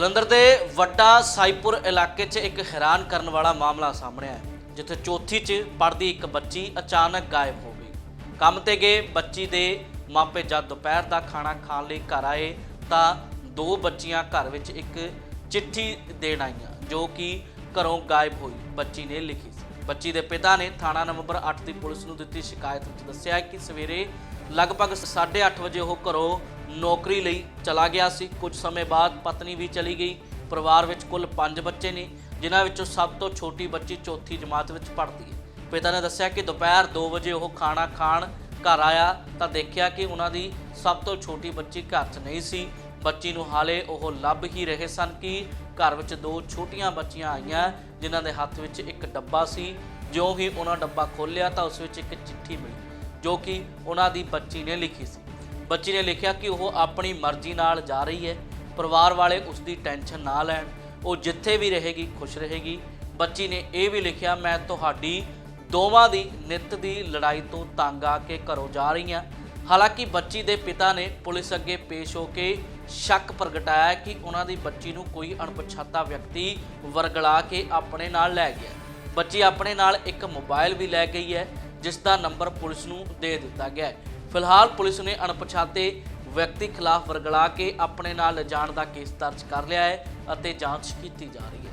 ਜਲੰਧਰ ਦੇ ਵੱਡਾ ਸਾਈਪੁਰ ਇਲਾਕੇ 'ਚ ਇੱਕ ਹੈਰਾਨ ਕਰਨ ਵਾਲਾ ਮਾਮਲਾ ਸਾਹਮਣੇ ਆਇਆ ਜਿੱਥੇ ਚੌਥੀ 'ਚ ਪੜ੍ਹਦੀ ਇੱਕ ਬੱਚੀ ਅਚਾਨਕ ਗਾਇਬ ਹੋ ਗਈ। ਕੰਮ ਤੇ ਗਏ, ਬੱਚੀ ਦੇ ਮਾਪੇ ਜਦ ਦੁਪਹਿਰ ਦਾ ਖਾਣਾ ਖਾਣ ਲਈ ਘਰ ਆਏ ਤਾਂ ਦੋ ਬੱਚੀਆਂ ਘਰ ਵਿੱਚ ਇੱਕ ਚਿੱਠੀ ਦੇਣ ਆਈਆਂ, ਜੋ ਕਿ ਘਰੋਂ ਗਾਇਬ ਹੋਈ। ਬੱਚੀ ਨੇ ਲਿਖੀ ਸੀ। ਬੱਚੀ ਦੇ ਪਿਤਾ ਨੇ ਥਾਣਾ ਨੰਬਰ 8 ਦੀ ਪੁਲਿਸ ਨੂੰ ਦਿੱਤੀ ਸ਼ਿਕਾਇਤ ਵਿੱਚ ਦੱਸਿਆ ਕਿ ਸਵੇਰੇ ਲਗਭਗ 8:30 ਵਜੇ ਉਹ ਘਰੋਂ ਨੌਕਰੀ ਲਈ ਚਲਾ ਗਿਆ ਸੀ। ਕੁਝ ਸਮੇਂ ਬਾਅਦ ਪਤਨੀ ਵੀ ਚਲੀ ਗਈ। ਪਰਿਵਾਰ ਵਿੱਚ ਕੁੱਲ 5 ਬੱਚੇ ਨੇ, ਜਿਨ੍ਹਾਂ ਵਿੱਚੋਂ ਸਭ ਤੋਂ ਛੋਟੀ ਬੱਚੀ ਚੌਥੀ ਜਮਾਤ ਵਿੱਚ ਪੜ੍ਹਦੀ ਹੈ। ਪਿਤਾ ਨੇ ਦੱਸਿਆ ਕਿ ਦੁਪਹਿਰ 2 ਵਜੇ ਉਹ ਖਾਣਾ ਖਾਣ ਘਰ ਆਇਆ ਤਾਂ ਦੇਖਿਆ ਕਿ ਉਹਨਾਂ ਦੀ ਸਭ ਤੋਂ ਛੋਟੀ ਬੱਚੀ ਘਰ 'ਚ ਨਹੀਂ ਸੀ। ਬੱਚੀ ਨੂੰ ਹਾਲੇ ਉਹ ਲੱਭ ਹੀ ਰਹੇ ਸਨ ਕਿ ਘਰ ਵਿੱਚ ਦੋ ਛੋਟੀਆਂ ਬੱਚੀਆਂ ਆਈਆਂ, ਜਿਨ੍ਹਾਂ ਦੇ ਹੱਥ ਵਿੱਚ ਇੱਕ ਡੱਬਾ ਸੀ। ਜਿਉਂ ਹੀ ਉਹਨਾਂ ਡੱਬਾ ਖੋਲ੍ਹਿਆ ਤਾਂ ਉਸ ਵਿੱਚ ਇੱਕ ਚਿੱਠੀ ਮਿਲੀ, ਜੋ ਕਿ ਉਹਨਾਂ ਦੀ ਬੱਚੀ ਨੇ ਲਿਖੀ ਸੀ। ਬੱਚੀ ਨੇ ਲਿਖਿਆ ਕਿ ਉਹ ਆਪਣੀ ਮਰਜ਼ੀ ਨਾਲ ਜਾ ਰਹੀ ਹੈ। ਪਰਿਵਾਰ ਵਾਲੇ ਉਸ ਦੀ ਟੈਨਸ਼ਨ ਨਾ ਲੈਣ। ਉਹ ਜਿੱਥੇ ਵੀ ਰਹੇਗੀ, ਖੁਸ਼ ਰਹੇਗੀ। ਬੱਚੀ ਨੇ ਇਹ ਵੀ ਲਿਖਿਆ, ਮੈਂ ਤੁਹਾਡੀ ਦੋਵਾਂ ਦੀ ਨਿੱਤ ਦੀ ਲੜਾਈ ਤੋਂ ਤੰਗ ਆ ਕੇ ਘਰੋਂ ਜਾ ਰਹੀ ਹਾਂ। ਹਾਲਾਂਕਿ ਬੱਚੀ ਦੇ ਪਿਤਾ ਨੇ ਪੁਲਿਸ ਅੱਗੇ ਪੇਸ਼ ਹੋ ਕੇ ਸ਼ੱਕ ਪ੍ਰਗਟਾਇਆ ਕਿ ਉਹਨਾਂ ਦੀ ਬੱਚੀ ਨੂੰ ਕੋਈ ਅਣਪਛਾਤਾ ਵਿਅਕਤੀ ਵਰਗਲਾ ਕੇ ਆਪਣੇ ਨਾਲ ਲੈ ਗਿਆ। ਬੱਚੀ ਆਪਣੇ ਨਾਲ ਇੱਕ ਮੋਬਾਈਲ ਵੀ ਲੈ ਗਈ ਹੈ, ਜਿਸ ਦਾ ਨੰਬਰ ਪੁਲਿਸ ਨੂੰ ਦੇ ਦਿੱਤਾ ਗਿਆ ਫਿਲਹਾਲ ਪੁਲਿਸ ਨੇ ਅਣਪਛਾਤੇ ਵਿਅਕਤੀ ਖਿਲਾਫ ਵਰਗਲਾ ਕੇ ਆਪਣੇ ਨਾਲ ਲਿਜਾਣ ਦਾ ਕੇਸ ਦਰਜ ਕਰ ਲਿਆ ਹੈ ਅਤੇ ਜਾਂਚ ਕੀਤੀ ਜਾ ਰਹੀ ਹੈ।